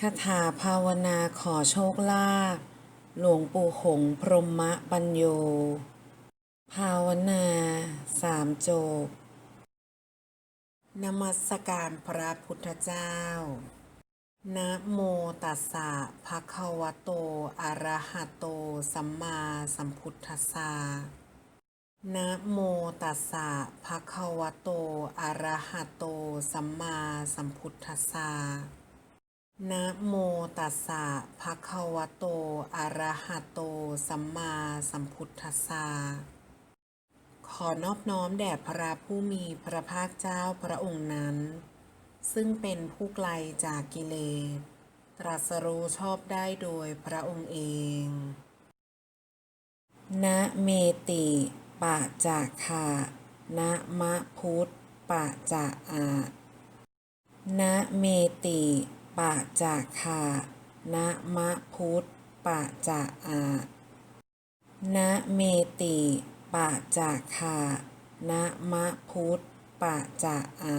คาถาภาวนาขอโชคลาภหลวงปู่หงพรหมปัญโย ภาวนาสามจบนมัสการพระพุทธเจ้า นะโมตัสสะภะคะวะโต อะระหะโต สัมมาสัมพุทธัสสะ นะโมตัสสะภะคะวะโต อะระหะโต สัมมาสัมพุทธัสสะ นะโมตัสสะภะคะวะโต อะระหะโต สัมมาสัมพุทธัสสะ ขอนอบน้อมแด่พระผู้มีพระภาคเจ้าพระองค์นั้น ซึ่งเป็นผู้ไกลจากกิเลส ตรัสรู้ชอบได้โดยพระองค์เอง นะเมติปะจากขานะมะพุทธปะจะอานะเมติ ปะจากขานะมะพุทธปะจะอานะเมติปะจากขานะมะพุทธปะจะอา